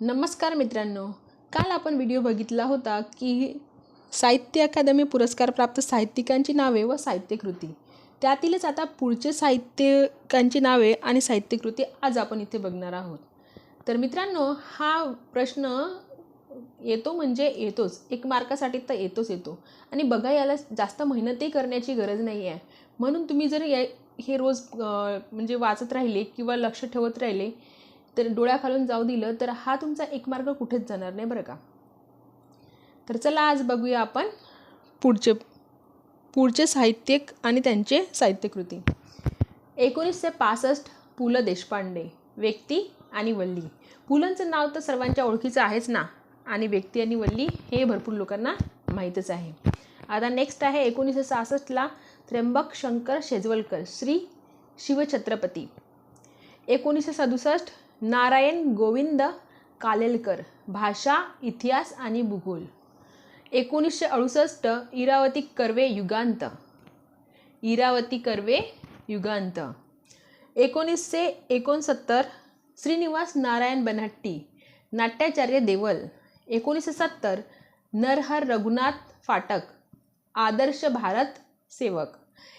नमस्कार मित्रांनो. काल आपण व्हिडिओ बघितला होता की साहित्य अकादमी पुरस्कारप्राप्त साहित्यिकांची नावे व साहित्यकृती. त्यातीलच आता पुढचे साहित्यिकांची नावे आणि साहित्यकृती आज आपण इथे बघणार आहोत. तर मित्रांनो हा प्रश्न येतो म्हणजे येतोच. एक मार्कासाठी तर येतोच येतो. आणि बघा याला जास्त मेहनतही करण्याची गरज नाही आहे म्हणून तुम्ही जर या हे रोज म्हणजे वाचत राहिले किंवा लक्ष ठेवत राहिले तर डोळ्याखालून जाऊ दिलं तर हा तुमचा एक मार्ग कुठेच जाणार नाही बरं का? तर चला आज बघूया आपण पुढचे पुढचे साहित्यिक आणि त्यांचे साहित्यकृती. एकोणीसशे पासष्ट पु ल देशपांडे व्यक्ती आणि वल्ली. पुलंचं नाव तर सर्वांच्या ओळखीचं आहेच ना? आणि व्यक्ती आणि वल्ली हे भरपूर लोकांना माहीतच आहे. आता नेक्स्ट आहे एकोणीसशे सहासष्टला त्र्यंबक शंकर शेजवलकर श्री शिवछत्रपती. एकोणीसशे सदुसष्ट नारायण गोविंद कालेलकर भाषा इतिहास आणि भूगोल. एकोणीसशे अडुसष्ट इरावती कर्वे युगांत. इरावती कर्वे युगांत. एकोणीसशे एकोणसत्तर श्रीनिवास नारायण बनहट्टी नाट्याचार्य देवल. एकोणीसशे सत्तर नरहर रघुनाथ फाटक आदर्श भारत सेवक.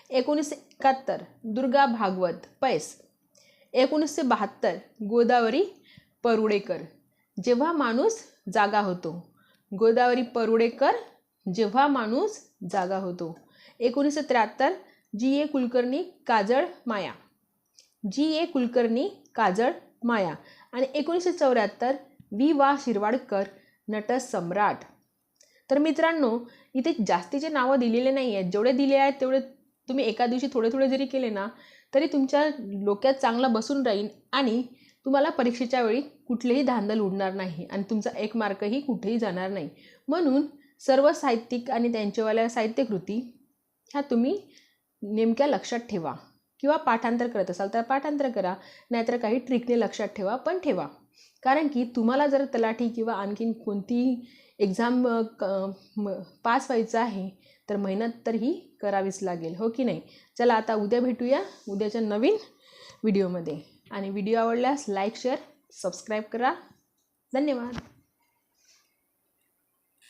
एकोणीसशे एकाहत्तर दुर्गा भागवत पैस. एकोणीसशे बहात्तर गोदावरी परुडेकर. जेव्हा माणूस जागा होतो. गोदावरी परुडेकर जेव्हा माणूस जागा होतो. एकोणीसशे त्र्याहत्तर जी. ए. कुलकर्णी काजळ माया. जी. ए. कुलकर्णी काजळ माया. आणि एकोणीसशे चौऱ्याहत्तर वी वा. शिरवाडकर नटसम्राट तर मित्रांनो इथे जास्तीचे नावं दिलेले नाही आहेत जेवढे दिले आहेत तेवढे तुम्ही एका दिवशी थोडे थोडे जरी केले ना तरी तुमच्या डोक्यात चांगला बसून राहील आणि तुम्हाला परीक्षेच्या वेळी कुठलेही धांदल उडणार नाही आणि तुमचा एक मार्कही कुठेही जाणार नाही. म्हणून सर्व साहित्यिक आणि त्यांच्यावाल्या साहित्यकृती ह्या तुम्ही नेमक्या लक्षात ठेवा किंवा पाठांतर करत असाल तर पाठांतर करा नाहीतर काही ट्रिकने लक्षात ठेवा पण ठेवा. कारण की तुम्हाला जर तलाठी किंवा आणखीन कोणतीही एक्झाम पास व्हायचं आहे तर मेहनत तर ही करावीच लागेल हो की नाही? चला आता उद्या भेटूया उद्याच्या नवीन व्हिडिओमध्ये आणि व्हिडिओ आवडल्यास लाईक शेअर सबस्क्राईब करा. धन्यवाद.